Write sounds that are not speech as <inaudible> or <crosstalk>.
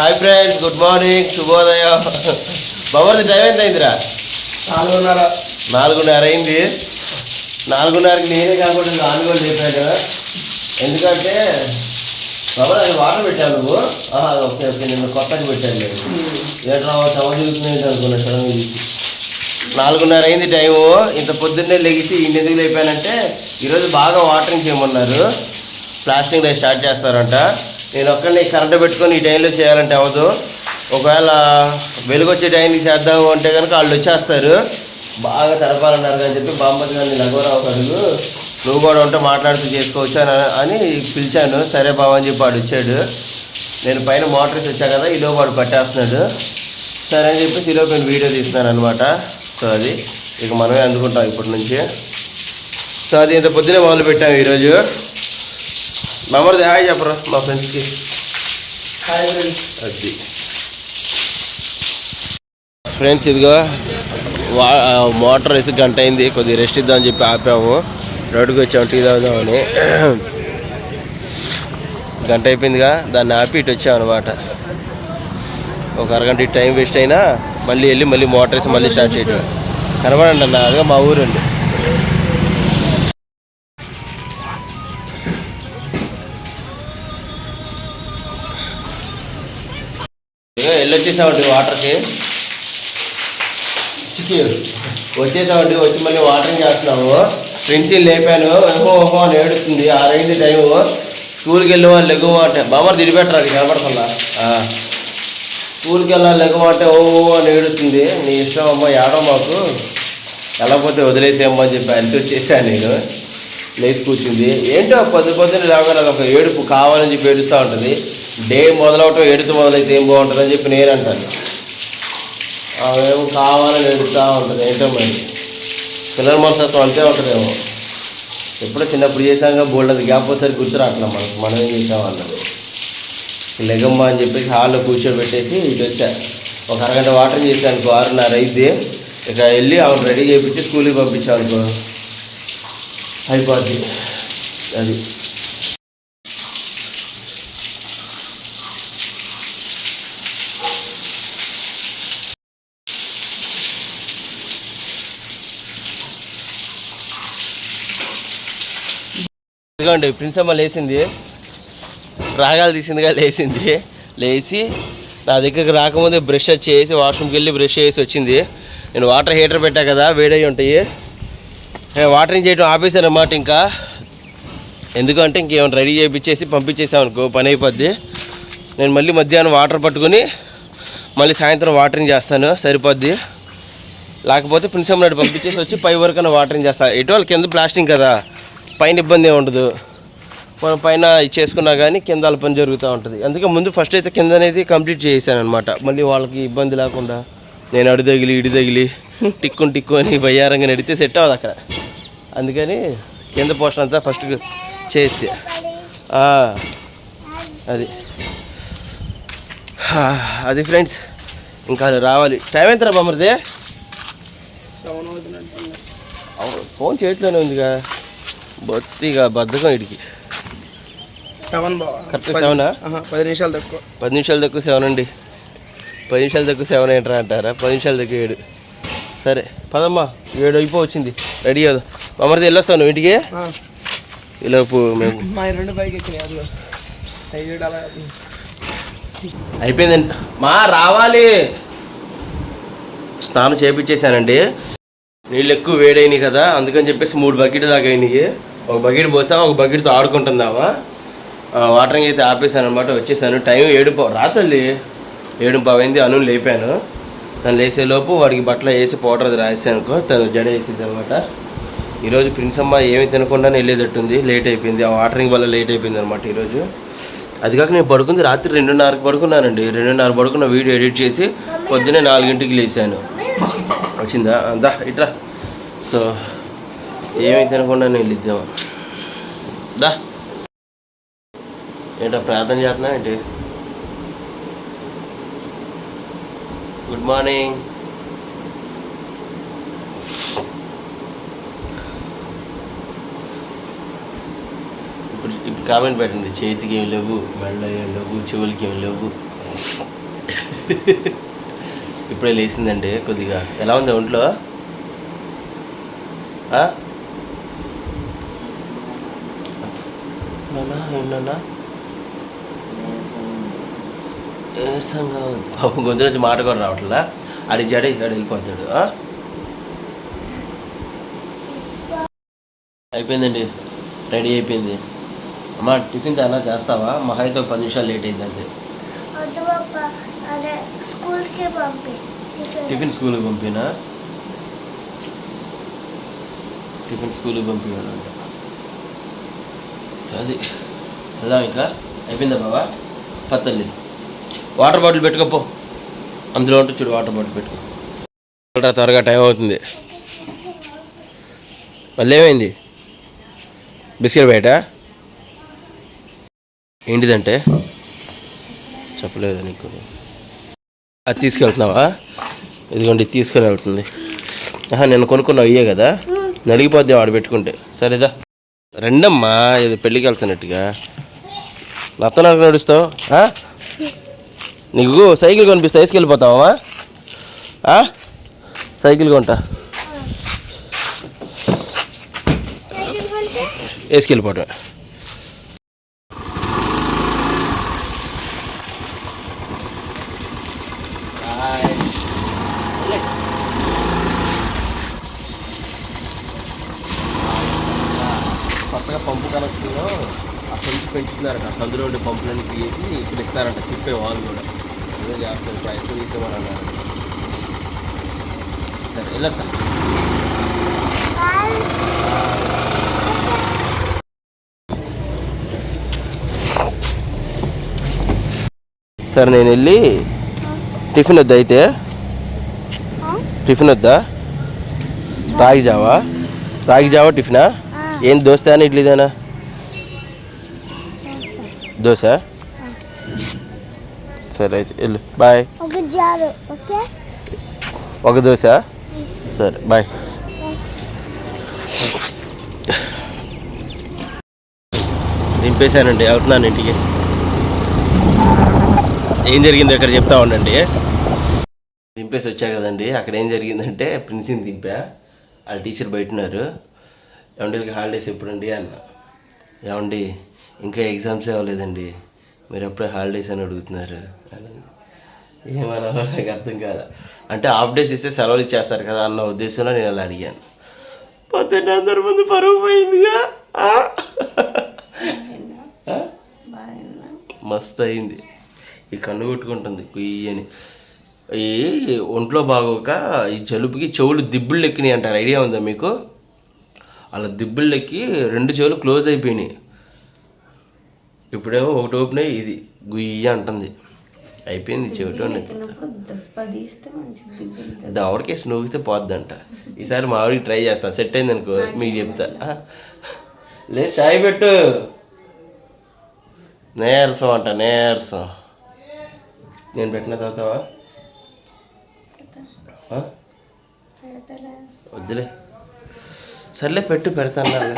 Hi friends good morning శుభోదయం. బాబు time ఎంత అయిందిరా నాలుగున్నర. నాలుగున్నర అయింది. నాలుగున్నరకి నేనే కాకుండా నాలుగు చెప్పాను కదా. ఎందుకంటే బాబా అది వాటర్ పెట్టావు నువ్వు. ఓకే ఓకే నేను కొత్తగా పెట్టాను నేను. ఏంట్రా చవ చూస్తున్నాయి అనుకున్నా సడన్గా చూసి. నాలుగున్నర అయింది టైము. ఇంత పొద్దున్నే లెగిసి ఇన్ని ఎందుకు లేపానంటే ఈరోజు బాగా వాటరింగ్ చేయమన్నారు. ప్లాస్టింగ్ స్టార్ట్ చేస్తారంట. నేను ఒక్కడిని కరెంట్ పెట్టుకొని ఈ టైంలో చేయాలంటే అవ్వదు ఒకవేళ వెలుగు వచ్చే టైంకి చేద్దాము అంటే కనుక వాళ్ళు వచ్చేస్తారు. బాగా తడపాలన్నారు అని చెప్పి బామ్మది గారిని లఘువరావు అడుగు. నువ్వు కూడా ఉంటే మాట్లాడుతూ చేసుకోవచ్చు అని అని పిలిచాను. సరే బావ అని చెప్పి వాడు వచ్చాడు. నేను పైన మోటార్స్ వచ్చా కదా ఈలో వాడు పట్టేస్తున్నాడు. సరే అని చెప్పేసి ఈలోపు నేను వీడియో తీస్తున్నాను అనమాట సో అది ఇక మనమే అందుకుంటాం ఇప్పటి నుంచి. సో అది ఇంత పొద్దునే మొదలు పెట్టాము ఈరోజు. మమ్మల్ని హాయ్ చెప్పరా మా ఫ్రెండ్స్కి అది ఫ్రెండ్స్ ఇదిగో వా మోటార్ వేసి గంట అయింది కొద్దిగా రెస్ట్ ఇద్దామని చెప్పి ఆపాము. రోడ్డుకి వచ్చాము టీ తాగుదామని. గంట అయిపోయిందిగా దాన్ని ఆపి ఇటు వచ్చాం అనమాట ఒక అరగంట టైం వేస్ట్ అయినా మళ్ళీ వెళ్ళి మళ్ళీ మోటార్ వేసి మళ్ళీ స్టార్ట్ చేయడం కనబడండి అన్న అదిగా మా ఊరండి వచ్చేసామండి వాటర్కి. వచ్చేసామండి వచ్చి మళ్ళీ వాటరింగ్ చేస్తున్నాము. ప్రిన్సీ లేపాను ఓహో ఓహో అని ఏడుస్తుంది. ఆరైంది టైము. స్కూల్కి వెళ్ళే వాళ్ళు లెగువ అంటే బామ్మ తిడిపెట్టరు అది కనపడుతుందా? స్కూల్కి వెళ్ళాలి లెగువ అంటే ఓ ఓ అని ఏడుతుంది నీ ఇష్టం అమ్మ ఏడో మాకు. వెళ్ళకపోతే వదిలేసేమ్మా అని చెప్పి అంత వచ్చేసాను నేను. లేచి కూర్చుంది. ఏంటో పొద్దు పొద్దున లేకపోతే ఒక ఏడుపు కావాలని చెప్పి ఏడుస్తూ ఉంటుంది. డే మొదలవటం ఏడుతూ మొదలైతే ఏం బాగుంటుందని చెప్పి నేను అంటాను. అవేమో కావాలని ఏడుస్తూ ఉంటుంది ఏంటో మరి. పిల్లల మనసత్వం అంతే ఉంటుందేమో. ఎప్పుడో చిన్నప్పుడు చేసాక బోల్డ్ గ్యాప్ ఒకసారి గుర్తురాట్లా మనకు. మనం ఏం చేసాం అన్నది. లెగమ్మ అని చెప్పేసి హాల్లో కూర్చోబెట్టేసి ఇటు వచ్చా. ఒక అరగంట వాటర్ చేశాను ఆరున్నర అయితే ఇక వెళ్ళి ఆమె రెడీ చేయించి స్కూల్కి పంపించాను అనుకో. అయిపోద్ది. అది. ఇదిగోండి ప్రిన్సమ్మ లేచింది. రాగాలు తీసిందిగా లేచింది. లేచి నా దగ్గరికి రాకముందే బ్రష్ చేసి వాష్రూమ్కి వెళ్ళి బ్రష్ చేసి వచ్చింది. నేను వాటర్ హీటర్ పెట్టా కదా వేడై ఉంటాయి. నేను వాటరింగ్ చేయడం ఆపేశాను అన్నమాట ఇంకా. ఎందుకంటే ఇంకేమైనా రెడీ చేయించేసి పంపించేసాం అనుకో పని అయిపోద్ది. నేను మళ్ళీ మధ్యాహ్నం వాటర్ పట్టుకొని మళ్ళీ సాయంత్రం వాటరింగ్ చేస్తాను సరిపోద్ది. లేకపోతే ప్రిన్సమ్ నాడు పంపించేసి వచ్చి పై వరకు వాటరింగ్ చేస్తాను ఎటువల్ కింద ప్లాస్టింగ్ కదా. పైన ఇబ్బంది ఏమి ఉండదు. మనం పైన చేసుకున్నా కానీ కింద పని జరుగుతూ ఉంటుంది. అందుకే ముందు ఫస్ట్ అయితే కింద అనేది కంప్లీట్ చేసాను అనమాట మళ్ళీ వాళ్ళకి ఇబ్బంది లేకుండా నేను అడు తగిలి ఇడి తగిలి టిక్కుని టిక్కు అని బయ్యారంగా నడితే సెట్ అవ్వదు అక్కడ. అందుకని కింద పోర్షన్ అంతా ఫస్ట్ చేసి. అది. అది ఫ్రెండ్స్ ఇంకా రావాలి. టైం బామ్మరిదే? సెవెన్ అవుతున్నట్టుంది అవును ఫోన్ చేతిలోనే ఉందిగా. బొత్తిగా బద్ధకం ఇడికి. సెవెన్ కరెక్ట్ సెవెనా పది నిమిషాలు తక్కువ. పది నిమిషాలు తక్కువ సెవెన్ అండి. పది నిమిషాలు తక్కువ సెవెన్ ఏంట్రా అంటారా? పది నిమిషాలు తక్కువ ఏడు. సరే పదమ్మా ఏడు అయిపో వచ్చింది. రెడీ అవుదాం మమ్మల్ని వెళ్ళొస్తాను ఇంటికి? ఈలోపు మేము రెండు బైక్ అయిపోయిందండి. మా రావాలి. స్నానం చేపించేశానండి నీళ్ళు ఎక్కువ వేడైనాయి కదా అందుకని చెప్పేసి మూడు బకెట్ దాకా అయినాయి. ఒక బకెట్ పోసా ఒక బకెట్తో ఆడుకుంటుందామా? వాటరింగ్ అయితే ఆపేసాను అనమాట వచ్చేసాను. టైం ఏడు పా- రా తల్లి ఏడు పావైంది అను లేపాను. తను లేసేలోపు వాడికి బట్టలు వేసి పౌడర్ అది రాసానుకో తను జడ వేసింది అనమాట ఈరోజు ప్రిన్సమ్మ అమ్మ ఏమి తినకుండానే వెళ్ళేటట్టుంది లేట్ అయిపోయింది. ఆ వాటరింగ్ వల్ల లేట్ అయిపోయింది అనమాట ఈరోజు. అది కాక నేను పడుకుంది రాత్రి రెండున్నరకు పడుకున్నానండి. రెండున్నర పడుకున్న వీడియో ఎడిట్ చేసి పొద్దున్నే నాలుగింటికి లేచాను వచ్చిందా? అందా ఇట్రా. సో ఏమీ తినకుండా నేను దా. ఏంటో ప్రార్థన చేస్తున్నా ఏంటి? గుడ్ మార్నింగ్ ఇప్పుడు ఇప్పుడు కామెంట్ పెట్టండి. చేతికి ఏం లేవు మెళ్ళ ఏం లేవు చెవులకి ఏం లేవు. ఇప్పుడే లేచిందండి కొద్దిగా. ఎలా ఉంది ఒంట్లో? ఏంటన్నా నీరసంగా ఉంది. పాపం గొంతు నుంచి మాట కూడా రావట్లా ఆడి జడ ఇక్కడ వెళ్ళిపోతాడు? అయిపోయిందండి. రెడీ అయిపోయింది. అమ్మా టిఫిన్ అలా చేస్తావా? మహా అయితే ఒక పది నిమిషాలు లేట్ అయింది అంతే టిఫిన్. స్కూల్కి పంపినా? టిఫిన్ స్కూల్కి పంపించాలంట అది. వెళ్దాం ఇంకా. అయిపోయిందా బాబా పత్తల్లి వాటర్ బాటిల్ పెట్టుకోపో అందులో ఉంటే చూడు వాటర్ బాటిల్ పెట్టుకో. త్వరగా త్వరగా టైం అవుతుంది. మళ్ళీ ఏమైంది? బిస్కెట్ బయట? ఏంటిదంటే? చెప్పలేదు నీకు? అది తీసుకెళ్తున్నావా? ఇదిగోండి తీసుకొని వెళ్తుంది ఆహా నేను కొనుక్కున్నావు ఇయ్యే కదా. నలిగిపోద్ది ఆడ పెట్టుకుంటే. సరేదా? రెండమ్మా ఇది పెళ్ళికి వెళ్తున్నట్టుగా. నత్తన నడుస్తావు ఆ? నీకు సైకిల్ కొనిపిస్తా వేసుకెళ్ళిపోతావా? సైకిల్ కొంటా. వేసుకెళ్ళిపోవటం కొత్తగా పంపు కనెక్షన్లో ఆ పెంచి పెంచుతున్నారంట. ఆ సందులో ఉండే పంపులన్నీ తీసి ఇప్పుడు ఇస్తారంట. తిప్పే వాళ్ళు కూడా. ఏదో చేస్తారు. ప్రైస్ తీసేమని అన్నారు సరే వెళ్ళొస్తా. సరే నేను వెళ్ళి టిఫిన్ వద్దా అయితే? టిఫిన్ వద్దా? రాగి జావా? రాగి జావా టిఫినా? ఏం దోస్తానా ఇడ్లీదేనా దోశ? సరే అయితే వెళ్ళు. బాయ్. ఒక దోశ? సరే బాయ్. దింపేశానండి వెళ్తున్నాను ఇంటికి. ఏం జరిగిందో ఇక్కడ చెప్తా ఉండండి. దింపేసి వచ్చా కదండి అక్కడ ఏం జరిగిందంటే ప్రిన్సిని దింపా. వాళ్ళ టీచర్ బయట ఉన్నారు. ఏమండి హాలిడేస్ ఎప్పుడండి అన్న? ఏమండి ఇంకా ఎగ్జామ్స్ అవ్వలేదండి. మీరు ఎప్పుడే హాలిడేస్ అని అడుగుతున్నారు? ఏమన్నా నాకు అర్థం కాదు. అంటే హాఫ్ డేస్ ఇస్తే సెలవులు ఇచ్చేస్తారు కదా అన్న ఉద్దేశంలో నేను అలా అడిగాను. పొద్దున్న అందరి ముందు పరుగు పోయిందిగా? మస్తు అయింది. ఈ కన్ను కొట్టుకుంటుంది. కుయ్యని ఈ ఒంట్లో బాగోక ఈ జలుబుకి చెవులు దిబ్బులు ఎక్కినాయి అంటారు. ఐడియా ఉందా మీకు? అలా దిబ్బులు ఎక్కి రెండు చెవులు క్లోజ్ అయిపోయినాయి. ఇప్పుడేమో ఒకటి ఓపెన్ అయ్యి ఇది గుయ్య అంటుంది. అయిపోయింది చెవిటో ఎక్కినప్పుడు దెబ్బ తీస్తే మంచిది దిగుతుంది దవడకేసి నూగితే పోద్దంట. ఈసారి మా ఆవిడకి ట్రై చేస్తాను సెట్ అయింది అనుకో మీకు చెప్తా. ఆ? <laughs> లే చాయ్ పెట్టు. నీరసం అంట నీరసం. నేను పెట్టిన తాగుతావా ఆ? వద్దులే. సర్లే పెట్టు పెడతాను